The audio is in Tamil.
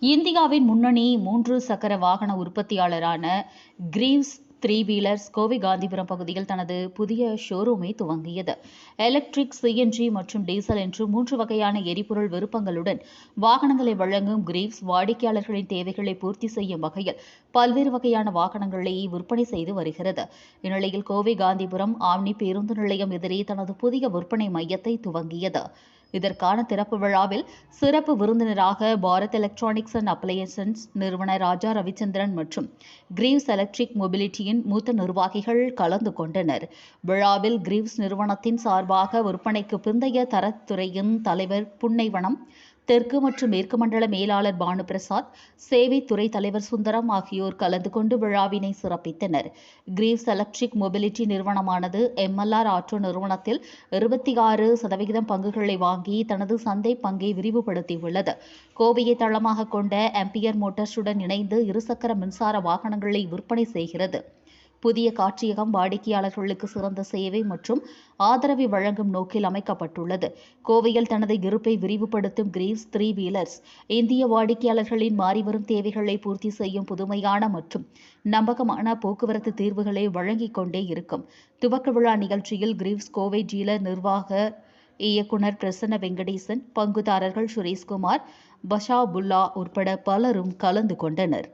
இந்தியாவின் முன்னணி மூன்று சக்கர வாகன உற்பத்தியாளரான Greaves three wheelers Kovai Gandhipuram பகுதியில் தனது புதிய ஷோரூமை துவங்கியது. எலக்ட்ரிக் சிஎன்ஜி மற்றும் டீசல் என்று மூன்று வகையான எரிபொருள் விருப்பங்களுடன் வாகனங்களை வழங்கும் கிரீவ்ஸ் வாடிக்கையாளர்களின் தேவைகளை பூர்த்தி செய்யும் வகையில் பல்வேறு வகையான வாகனங்களை விற்பனை செய்து வருகிறது. இந்நிலையில் கோவை காந்திபுரம் ஆம்னி பேருந்து நிலையம் எதிரே தனது புதிய விற்பனை மையத்தை துவங்கியது. இதற்கான திறப்பு விழாவில் சிறப்பு விருந்தினராக பாரத் எலக்ட்ரானிக்ஸ் அண்ட் அப்ளையன்சன்ஸ் நிறுவனர் ராஜா ரவிச்சந்திரன் மற்றும் கிரீவ்ஸ் எலக்ட்ரிக் மொபிலிட்டியின் மூத்த நிர்வாகிகள் கலந்து கொண்டனர். விழாவில் கிரீவ்ஸ் நிறுவனத்தின் சார்பாக விற்பனைக்கு பிந்தைய தரத்துறையின் தலைவர் புன்னைவனம் தெற்கு மற்றும் மேற்கு மண்டல மேலாளர் பானுபிரசாத் சேவைத்துறை தலைவர் சுந்தரம் ஆகியோர் கலந்து கொண்டு விழாவினை சிறப்பித்தனர். கிரீவ்ஸ் எலக்ட்ரிக் மொபிலிட்டி நிறுவனமானது எம்எல்ஆர் ஆட்டோ நிறுவனத்தில் இருபத்தி ஆறு சதவிகிதம் பங்குகளை வாங்கி தனது சந்தை பங்கை விரிவுபடுத்தியுள்ளது. கோவையை தளமாக கொண்ட எம்பியர் மோட்டார்ஸுடன் இணைந்து இருசக்கர மின்சார வாகனங்களை விற்பனை செய்கிறது. புதிய காட்சியகம் வாடிக்கையாளர்களுக்கு சிறந்த சேவை மற்றும் ஆதரவை வழங்கும் நோக்கில் அமைக்கப்பட்டுள்ளது. கோவையில் தனது இருப்பை விரிவுபடுத்தும் கிரீவ்ஸ் த்ரீ வீலர்ஸ் இந்திய வாடிக்கையாளர்களின் மாறிவரும் தேவைகளை பூர்த்தி செய்யும் புதுமையான மற்றும் நம்பகமான போக்குவரத்து தீர்வுகளை வழங்கிக் கொண்டே இருக்கும். துவக்க விழா நிகழ்ச்சியில் கிரீவ்ஸ் கோவை டீலர் நிர்வாக இயக்குனர் பிரசன்ன வெங்கடேசன் பங்குதாரர்கள் சுரேஷ்குமார் பஷாபுல்லா உட்பட பலரும் கலந்து கொண்டனர்.